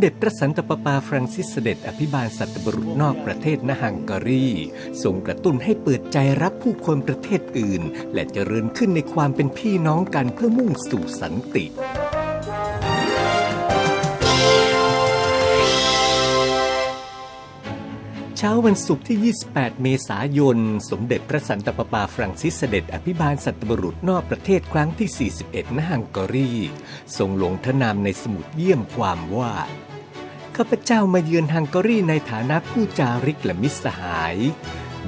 สมเด็จพระสันตะปาปาฟรังซิสเสด็จอภิบาลสัตว์บรุษนอกประเทศณฮังการีทรงกระตุ้นให้เปิดใจรับผู้คนประเทศอื่น และเจริญขึ้นในความเป็นพี่น้องกันเพื่อมุ่งสู่สันติเช้าวันศุกร์ที่ 28 เมษายน สมเด็จพระสันตะปาปาฟรังซิสเสด็จอภิบาลสัตว์บรุษนอกประเทศครั้งที่ 41 ณ ฮังการี ทรงลงทนามในสมุดเยี่ยมความว่า ข้าพเจ้ามาเยือนฮังการีในฐานะผู้จาริกและมิตรสหาย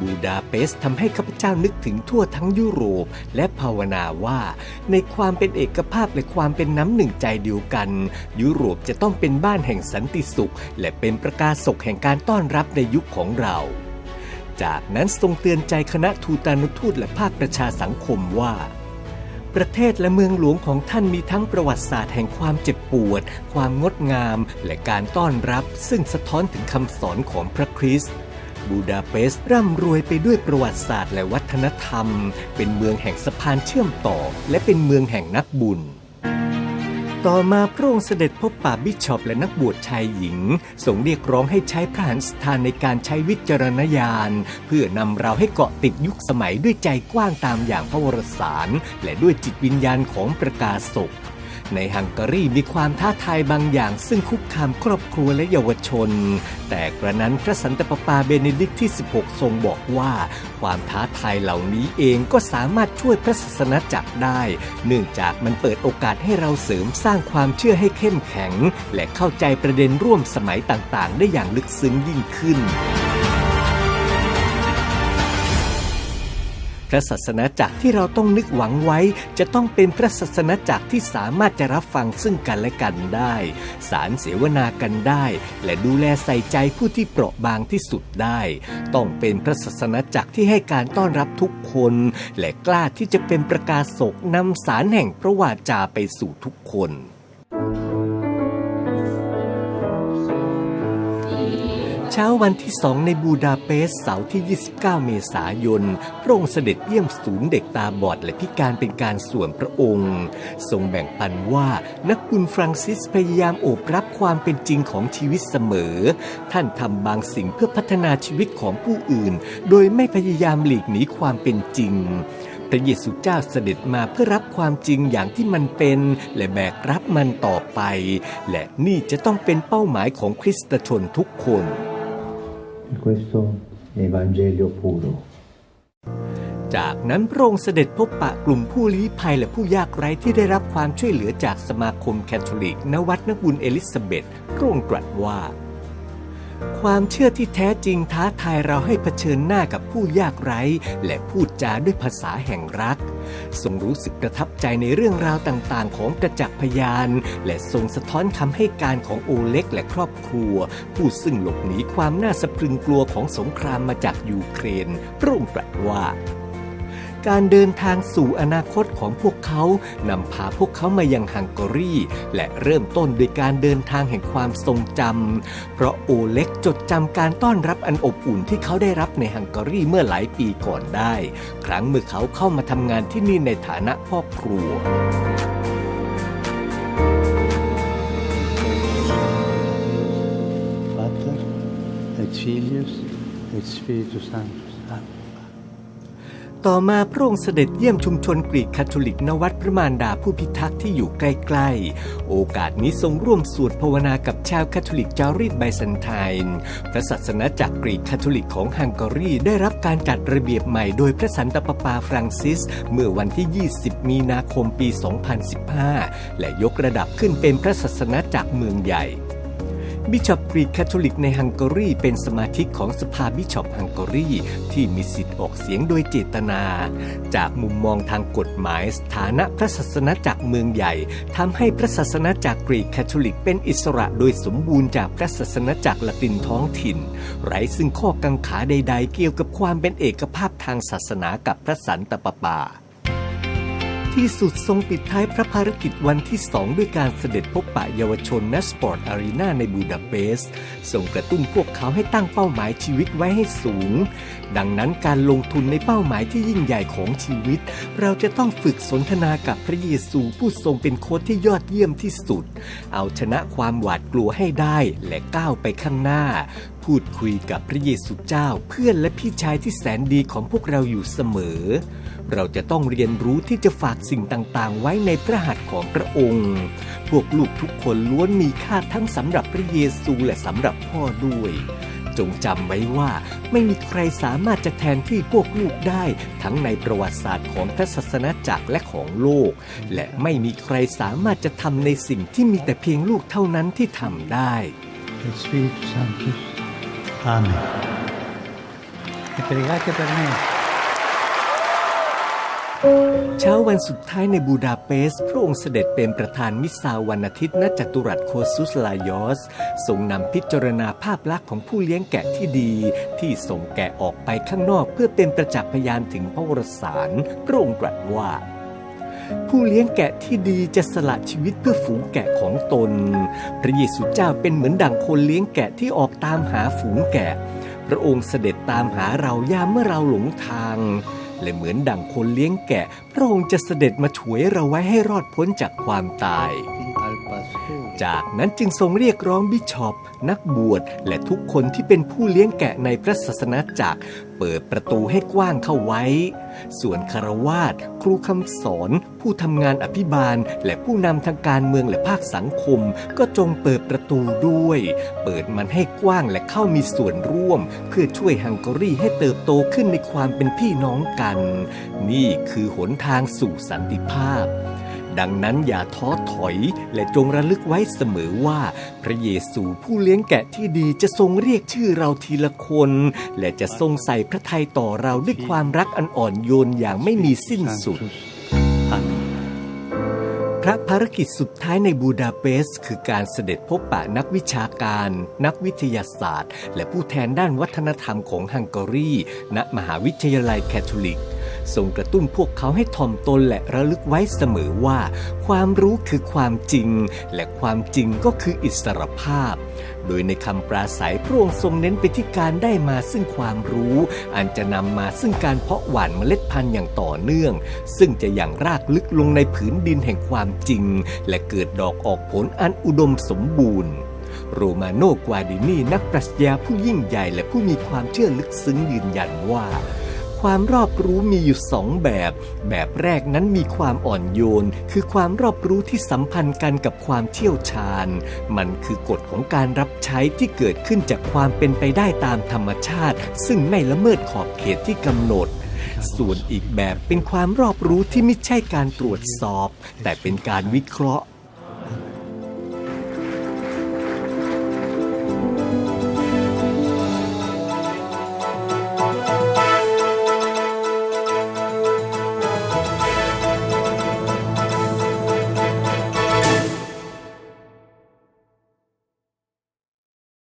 บูดาเปสต์ทำให้ข้าพเจ้านึกถึงทั่วทั้งยุโรป และภาวนาว่า ในความเป็นเอกภาพและความเป็นน้ำหนึ่งใจเดียวกัน ยุโรปจะต้องเป็นบ้านแห่งสันติสุข และเป็นประกาศกแห่งการต้อนรับในยุคของเราจากนั้นทรงเตือนใจคณะทูตานุทูตและภาคประชาสังคมว่า ประเทศและเมืองหลวงของท่านมีทั้งประวัติศาสตร์แห่งความเจ็บปวด ความงดงาม และการต้อนรับ ซึ่งสะท้อนถึงคำสอนของพระคริสต์บูดาเปสต์ร่ำรวยไปด้วยประวัติศาสตร์และวัฒนธรรม เป็นเมืองแห่งสะพานเชื่อมต่อ และเป็นเมืองแห่งนักบุญ ต่อมาพระองค์เสด็จพบป่าบิชอปและนักบวชชายหญิงทรงเรียกร้องให้ใช้พระหันสถานในการใช้วิจารณญาณ เพื่อนำเราให้เกาะติดยุคสมัยด้วยใจกว้างตามอย่างพระวรสาร และด้วยจิตวิญญาณของประกาศก ในฮังการีมีความท้าทายบางอย่าง ซึ่งคุกคามครอบครัวและเยาวชน แต่กระนั้นพระสันตะปาปาเบเนดิกต์ที่ 16 ทรงบอกว่า ความท้าทายเหล่านี้เองก็สามารถช่วยพระศาสนาจักรได้ เนื่องจากมันเปิดโอกาสให้เราเสริมสร้างความเชื่อให้เข้มแข็ง และเข้าใจประเด็นร่วมสมัยต่างๆ ได้อย่างลึกซึ้งยิ่งขึ้น ระศาสนาจักรที่เราต้องนึกหวังไว้ จะต้องเป็นพระศาสนาจักรที่สามารถจะรับฟังซึ่งกันและกันได้ สารเสวนากันได้ และดูแลใส่ใจผู้ที่เปราะบางที่สุดได้ ต้องเป็นพระศาสนาจักรที่ให้การต้อนรับทุกคน และกล้าที่จะเป็นประกาศกนำสารแห่งพระวาจาไปสู่ทุกคน เช้าวันที่สองในบูดาเปสต์เสาร์ที่ 29 เมษายน พระองค์เสด็จเยี่ยมศูนย์เด็กตาบอดและพิการเป็นการส่วนพระองค์ ทรงแบ่งปันว่านักบุญฟรังซิสพยายามโอบรับความเป็นจริงของชีวิตเสมอ ท่านทำบางสิ่งเพื่อพัฒนาชีวิตของผู้อื่น โดยไม่พยายามหลีกหนีความเป็นจริงพระเยซูเจ้าเสด็จมาเพื่อรับความจริงอย่างที่มันเป็น และแบกรับมันต่อไป และนี่จะต้องเป็นเป้าหมายของคริสตชนทุกคน Questo Evangelio puro. จากนั้นพระองค์เสด็จพบปะกลุ่มผู้ลี้ภัยและผู้ยากไร้ที่ได้รับความช่วยเหลือจากสมาคมแคทอลิก ณ วัดนักบุญเอลิซาเบธพระองค์ตรัสว่า ความเชื่อที่แท้จริงท้าทายเราให้เผชิญหน้ากับผู้ยากไร้ และพูดจาด้วยภาษาแห่งรัก ทรงรู้สึกประทับใจในเรื่องราวต่างๆ ของประจักษ์พยาน และทรงสะท้อนคำให้การของโอเล็กและครอบครัว ผู้ซึ่งหลบหนีความน่าสะพรึงกลัวของสงครามมาจากยูเครนพระองค์ตรัสว่า การเดินทางสู่อนาคตของพวกเขานำพาพวกเขามายังฮังการี และเริ่มต้นโดยการเดินทางแห่งความทรงจำเพราะโอเล็กจดจำการต้อนรับอันอบอุ่นที่เขาได้รับในฮังการีเมื่อหลายปีก่อนได้ ครั้งเมื่อเขาเข้ามาทำงานที่นี่ในฐานะพ่อครัว Pater et Filius et Spiritus Sanctus. Amen. ต่ ต่อมาพระองค์เสด็จเยี่ยมชุมชนกรีกคาทอลิกณวัดพระมารดาผู้พิทักษ์ที่อยู่ใกล้ๆ โอกาสนี้ทรงร่วมสวดภาวนากับชาวคาทอลิกจารีตไบแซนไทน์พระศาสนาจักกรีกคาทอลิกของฮังการีได้รับการจัดระเบียบใหม่โดยพระสันตะปาปาฟรังซิส เมื่อวันที่ 20 มีนาคมปี 2015 และยกระดับขึ้นเป็นพระศาสนาจักเมืองใหญ่ บิชอปกรีกคาทอลิกในฮังการีเป็นสมาชิกของสภาบิชอปฮังการีที่มีสิทธิ์ออกเสียงโดยเจตนา จากมุมมองทางกฎหมายสถานะพระศาสนาจักรเมืองใหญ่ทำให้พระศาสนาจักรกรีกคาทอลิกเป็นอิสระโดยสมบูรณ์จากพระศาสนาจักรละตินท้องถิ่น ไร้ซึ่งข้อกังขาใด ๆ เกี่ยวกับความเป็นเอกภาพทางศาสนากับพระสันตะปาปา ที่สุดทรงปิดท้ายพระภารกิจวันที่สองด้วยการเสด็จพบปะเยาวชนณสปอร์ตอารีนาในบูดาเปสต์ส่งกระตุ้นพวกเขาให้ตั้งเป้าหมายชีวิตไว้ให้สูง ดังนั้นการลงทุนในเป้าหมายที่ยิ่งใหญ่ของชีวิต เราจะต้องฝึกสนทนากับพระเยซูผู้ทรงเป็นโค้ชที่ยอดเยี่ยมที่สุด เอาชนะความหวาดกลัวให้ได้และก้าวไปข้างหน้า พูดคุยกับพระเยซูเจ้าเพื่อนและพี่ชายที่แสนดีของพวกเราอยู่เสมอ เราจะต้องเรียนรู้ที่จะฝากสิ่งต่างๆ ไว้ในพระหัตถ์ของพระองค์ พวกลูกทุกคนล้วนมีค่าทั้งสำหรับพระเยซูและสำหรับพ่อด้วย จงจำไว้ว่าไม่มีใครสามารถจะแทนที่พวกลูกได้ ทั้งในประวัติศาสตร์ของพระศาสนาจักรและของโลก และไม่มีใครสามารถจะทำในสิ่งที่มีแต่เพียงลูกเท่านั้นที่ทำได้ et Spiritus Sanctus. Amen. E pregate per me. เช้าวันสุดท้ายในบูดาเปสต์พระองค์เสด็จเป็นประธานมิสซาวันอาทิตย์ณจัตุรัสโคซุสลายอสทรงนำพิจารณาภาพลักษณ์ของผู้เลี้ยงแกะที่ดี ที่ส่งแกะออกไปข้างนอกเพื่อเป็นประจักษ์พยานถึงพระวรสาร พระองค์ตรัสว่า ผู้เลี้ยงแกะที่ดีจะสละชีวิตเพื่อฝูงแกะของตน พระเยซูเจ้าเป็นเหมือนดั่งคนเลี้ยงแกะที่ออกตามหาฝูงแกะ พระองค์เสด็จตามหาเรายามเมื่อเราหลงทาง และเหมือนดั่งคนเลี้ยงแกะ พระองค์จะเสด็จมาช่วยเราไว้ให้รอดพ้นจากความตาย Al pastore. จากนั้นจึงทรงเรียกร้องบิชอป นักบวชและทุกคนที่เป็นผู้เลี้ยงแกะในพระศาสนาจักร เปิดประตูให้กว้างเข้าไว้ ส่วนคารวาสครูคำสอน ผู้ทำงานอภิบาล และผู้นำทางการเมืองและภาคสังคม ก็จงเปิดประตูด้วย เปิดมันให้กว้างและเข้ามีส่วนร่วม เพื่อช่วยฮังการีให้เติบโตขึ้นในความเป็นพี่น้องกัน นี่คือหนทางสู่สันติภาพ ดังนั้นอย่าท้อถอยและจงระลึกไว้เสมอว่า พระเยซูผู้เลี้ยงแกะที่ดีจะทรงเรียกชื่อเราทีละคน และจะทรงใส่พระทัยต่อเราด้วยความรักอันอ่อนโยนอย่างไม่มีสิ้นสุด พระภารกิจสุดท้ายในบูดาเปสต์คือการเสด็จพบปะนักวิชาการ นักวิทยาศาสตร์ และผู้แทนด้านวัฒนธรรมของฮังการี ณ มหาวิทยาลัยแคทอลิก ทรงกระตุ้นพวกเขาให้ถ่อมตนและระลึกไว้เสมอว่า ความรู้คือความจริง และความจริงก็คืออิสรภาพ โดยในคำปราศัยพระองค์ทรงเน้นไปที่การได้มาซึ่งความรู้ อันจะนำมาซึ่งการเพาะหว่านเมล็ดพันธุ์อย่างต่อเนื่อง ซึ่งจะอย่างรากลึกลงในผืนดินแห่งความจริง และเกิดดอกออกผลอันอุดมสมบูรณ์โรมาโนกวาดินีนักปรัชญาผู้ยิ่งใหญ่และผู้มีความเชื่อลึกซึ้งยืนยันว่า ความรอบรู้มีอยู่สองแบบ แบบแรกนั้นมีความอ่อนโยน คือความรอบรู้ที่สัมพันธ์กันกับความเชี่ยวชาญ มันคือกฎของการรับใช้ที่เกิดขึ้นจากความเป็นไปได้ตามธรรมชาติ ซึ่งไม่ละเมิดขอบเขตที่กำหนดส่วนอีกแบบเป็นความรอบรู้ที่ไม่ใช่การตรวจสอบ แต่เป็นการวิเคราะห์